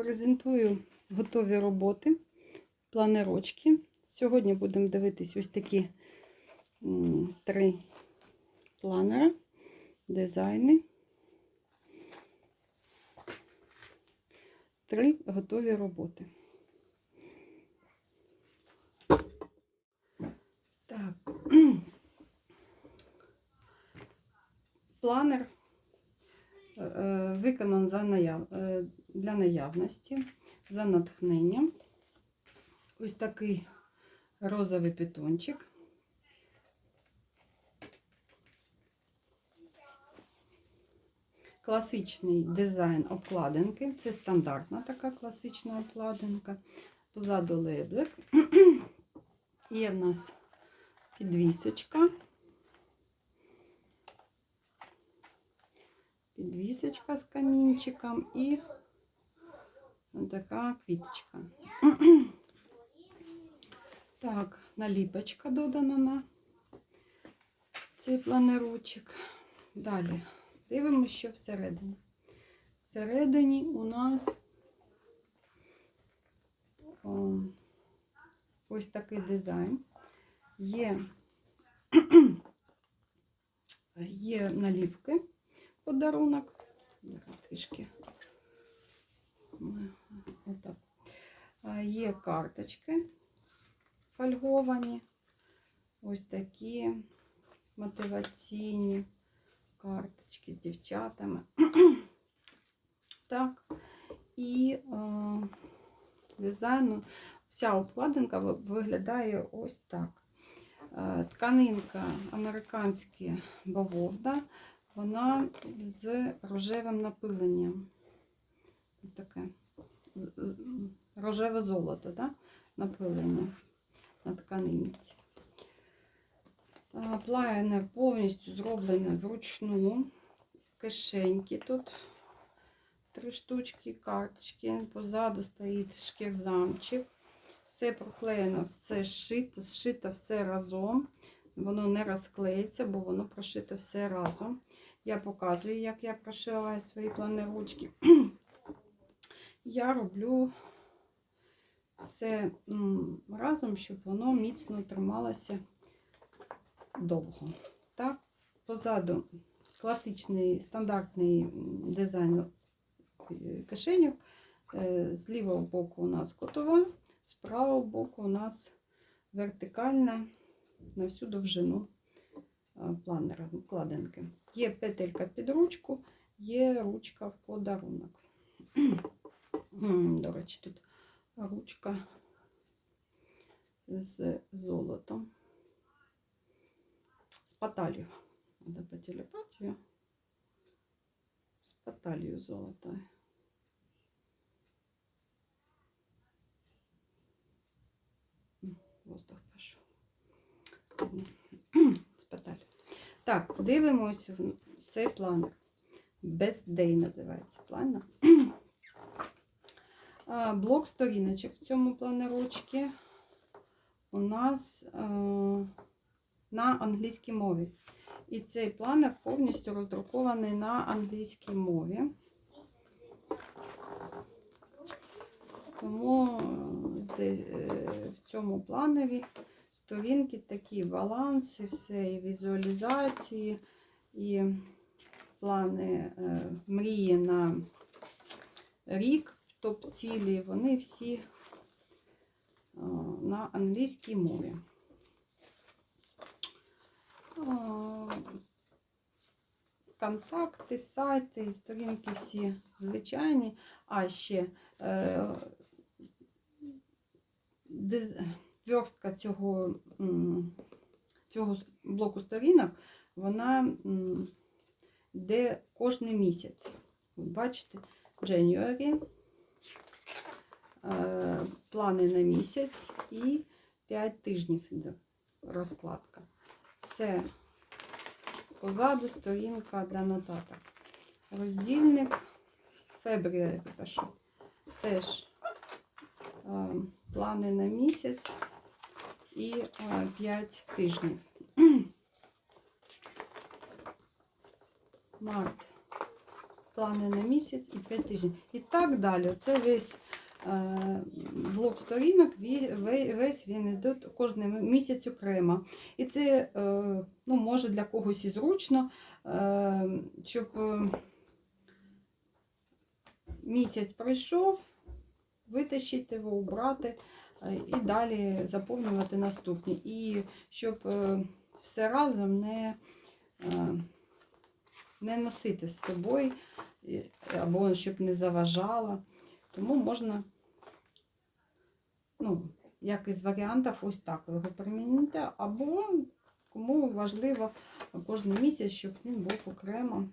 презентую готові роботи, планерочки. Сьогодні будемо дивитись ось такі три планера, дизайни. Три готові роботи. Так. Планер виконан за наяв... е, для наявності, за натхненням. Ось такий розовий питончик. Класичний дизайн обкладинки. Це стандартна така класична обкладинка. Позаду леблик. Є в нас підвісочка. Підвісочка з камінчиком і така квіточка. Так, наліпочка додана на цей планерочок. Далі дивимося, що всередині. Всередині у нас о, ось такий дизайн. Є, є наліпки подарунок. Трішки. Отак. Є карточки фольговані. Ось такі мотиваційні карточки з дівчатами. Так. І е, дизайну вся обкладинка виглядає ось так. Тканинка американська бавовна, вона з рожевим напиленням. Таке рожеве золото, да? напилення на тканинці. Плайнер повністю зроблений вручну. Кишеньки тут три штучки, карточки. Позаду стоїть шкірзамчик. Все проклеєно, все зшито, зшито все разом. Воно не розклеїться, бо воно прошито все разом. Я показую, як я прошиваю свої планерочки. Я роблю все разом, щоб воно міцно трималося довго. Так, позаду класичний стандартний дизайн е, кишенів. Е, З лівого боку у нас котова, з правого боку у нас вертикальна на всю довжину е, планера вкладинки. Є петелька під ручку, є ручка в подарунок. До речі, тут ручка з золотом. З паталью. Надо по телепатію. З паталью золота. Воздух пішов. Так, дивимося в цей планер. Best Day називається планер. Блок сторіночок в цьому планерочці у нас е, на англійській мові. І цей планер повністю роздрукований на англійській мові. Тому е, е, в цьому планері сторінки такі баланси, все, і візуалізації, і плани е, мрії на рік, топ-цілі, вони всі е, на англійській мові. Е, Контакти, сайти, сторінки всі звичайні. А ще е, диз- верстка цього, цього блоку сторінок, вона йде кожен місяць. Бачите, January, е, плани на місяць і 5 тижнів іде розкладка. Все позаду сторінка для нотаток. Роздільник пишу. Теж е, плани на місяць і 5 тижнів. Март плани на місяць і 5 тижнів. І так далі. Це весь е, блок сторінок, весь він іде кожен місяць окремо. І це е, ну, може для когось і зручно, е, щоб е, місяць пройшов, витащити його, убрати е, і далі заповнювати наступні. І щоб е, все разом не, е, не носити з собою, або щоб не заважало. Тому можна, ну, як із варіантів, ось так його примінити, або кому важливо кожен місяць, щоб він був окремо.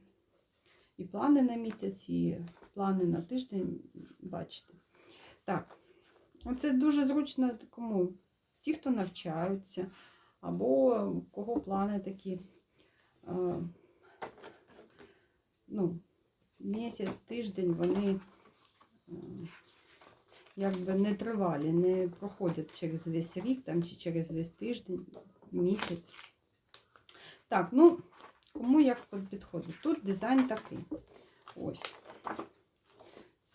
І плани на місяць, і плани на тиждень, бачите. Так, оце дуже зручно кому? Ті, хто навчаються, або у кого плани такі. е, ну, місяць, тиждень вони е, якби не тривалі, не проходять через весь рік там, чи через весь тиждень, місяць. Так, ну, кому як підходить. Тут дизайн такий. Ось.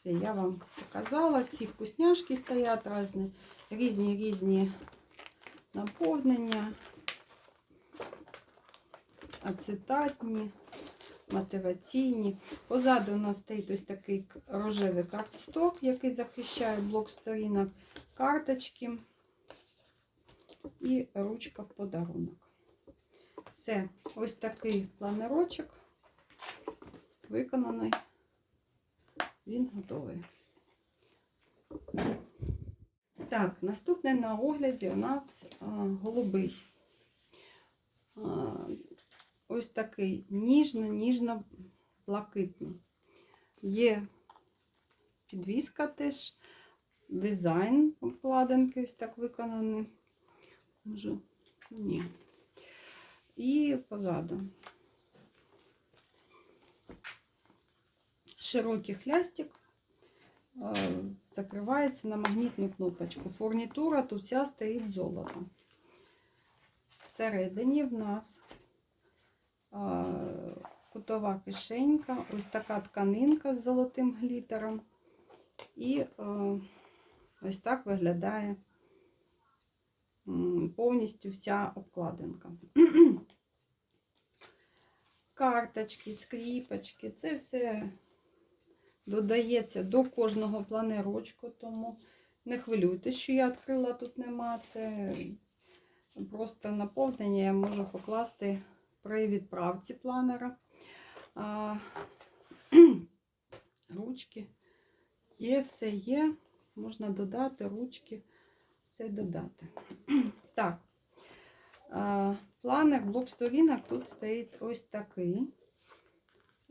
Все, я вам показала. Всі вкусняшки стоять різні, різні різні наповнення, ацетатні, мотиваційні. Позаду у нас стоїть ось такий рожевий картсток, який захищає блок сторінок, карточки і ручка в подарунок. Все, ось такий планерочок виконаний. Він готовий. Так, наступне на огляді у нас а, голубий. А, ось такий ніжно-ніжно блакитний. Є підвіска теж, дизайн обкладинки ось так виконаний. Може, ні. І позаду. Широкий хлястик закривається на магнітну кнопочку. Фурнітура тут вся стоїть золото. Всередині в нас кутова кишенька, ось така тканинка з золотим глітером. І ось так виглядає повністю вся обкладинка. Карточки, скріпочки, це все додається до кожного планерочку, тому не хвилюйтесь, що я відкрила, тут нема. Це просто наповнення я можу покласти при відправці планера. А, ручки є, все є. Можна додати ручки, все додати. Так, планер, блок сторінок тут стоїть ось такий.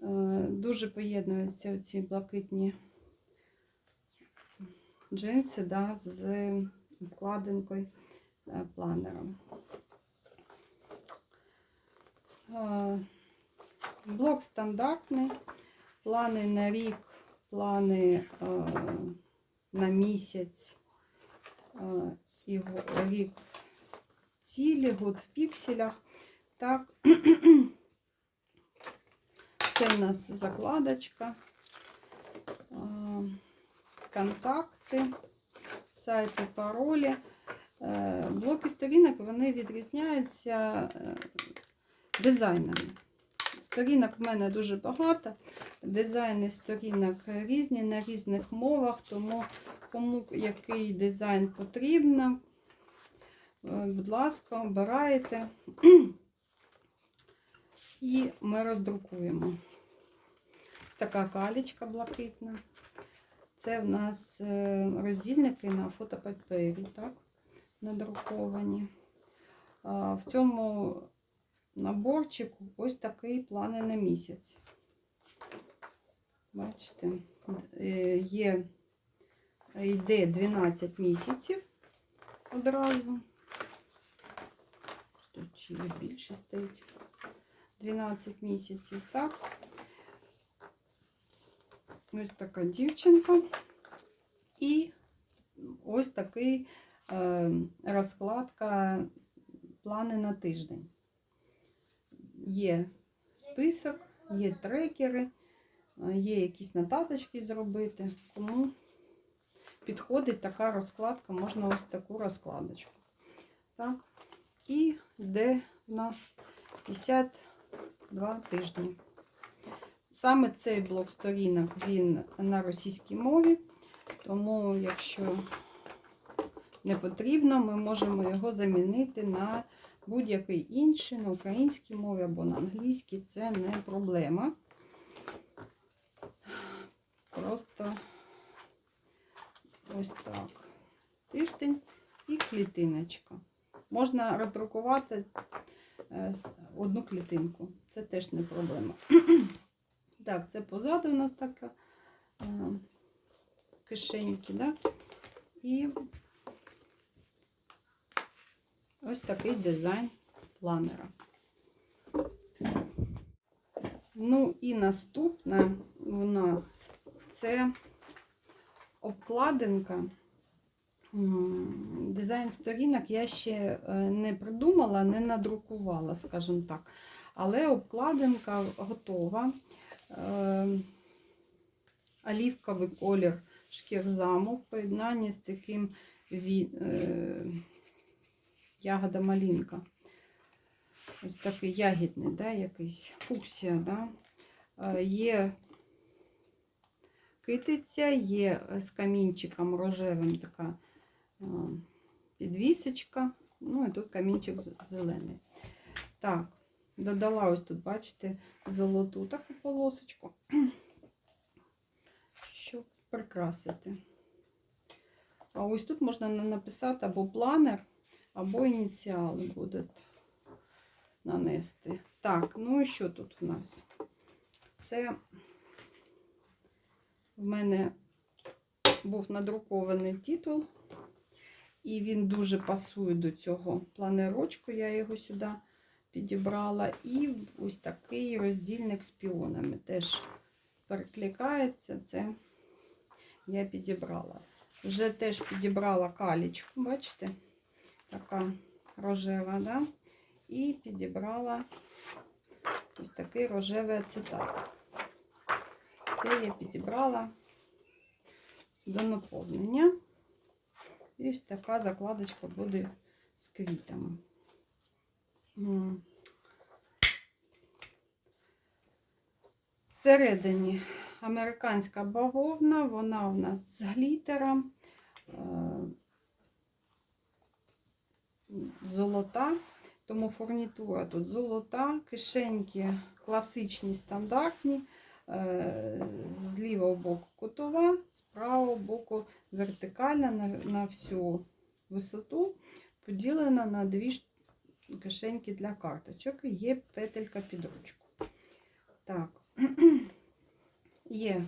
Е, Дуже поєднуються ці блакитні джинси да, з вкладинкою е, планером. Е, Блок стандартний, плани на рік, плани на місяць і рік цілі, год в пікселях. Так. Це у нас закладочка, контакти, сайти, паролі. Е, Блоки сторінок вони відрізняються е, дизайнами. Сторінок в мене дуже багато. Дизайни сторінок різні на різних мовах, тому кому який дизайн потрібно, е, будь ласка, обираєте. І ми роздрукуємо. Така калічка блакитна. Це в нас е, роздільники на фотопапері, так, надруковані. В цьому наборчику ось такий плани на місяць. Бачите, е, є, йде 12 місяців одразу. Тут чи більше стоїть. 12 місяців, так. Ось така дівчинка. І ось такий е, розкладка плани на тиждень. Є список, є трекери, е, є якісь нотаточки зробити. Кому підходить така розкладка, можна ось таку розкладочку. Так. І де в нас 52 тижні. Саме цей блок сторінок він на російській мові, тому якщо не потрібно, ми можемо його замінити на будь-який інший, на українській мові або на англійській. Це не проблема. Просто ось так. Тиждень і клітиночка. Можна роздрукувати е, одну клітинку. Це теж не проблема. Так, це позаду у нас така е, кишеньки, да? І ось такий дизайн планера. Ну і наступне у нас це обкладинка. Дизайн сторінок я ще е, не придумала, не надрукувала, скажімо так. Але обкладинка готова. Е, Олівковий колір шкірзаму в поєднанні з таким ві- е, ягода малинка. Ось такий ягідний, да, якийсь фуксія. Да? Е, Є китиця, є з камінчиком рожевим така е, підвісочка. Ну і тут камінчик зелений. Так, додала ось тут, бачите, золоту таку полосочку, щоб прикрасити. А ось тут можна написати або планер, або ініціали будуть нанести. Так, ну і що тут у нас? Це в мене був надрукований титул, і він дуже пасує до цього планерочку. Я його сюди підібрала. І ось такий роздільник з піонами. Теж перекликається. Це я підібрала. Вже теж підібрала калічку, бачите? Така рожева, да? І підібрала ось такий рожевий ацетат. Це я підібрала до наповнення. Ось така закладочка буде з квітами. Всередині американська бавовна, вона у нас з глітером, е, золота, тому фурнітура тут золота, кишеньки класичні, стандартні, е, з лівого боку кутова, з правого боку вертикальна на, всю висоту, поділена на дві ш- кишеньки для карточок і є петелька під ручку. Так, є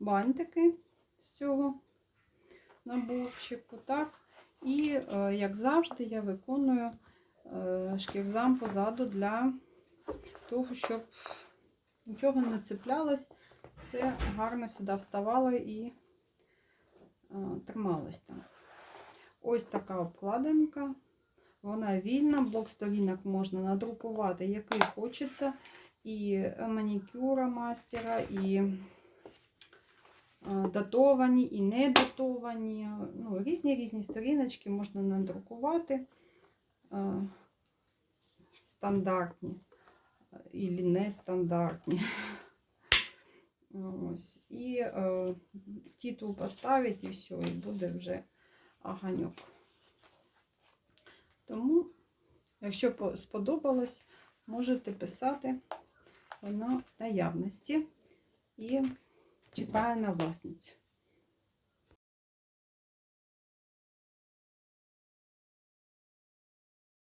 бантики з цього наборчику, так. І, е, як завжди, я виконую е, шкірзам позаду для того, щоб нічого не цеплялось, все гарно сюди вставало і е, трималось там. Ось така обкладинка. Вона вільна, блок сторінок можна надрукувати, який хочеться. І манікюра мастера, і е, датовані, і не датовані. Ну, різні різні сторіночки можна надрукувати. Е, Стандартні і нестандартні. Ось. І е, титул поставить і все, і буде вже аганьок. Тому, якщо сподобалось, можете писати воно наявності і чекає на власницю.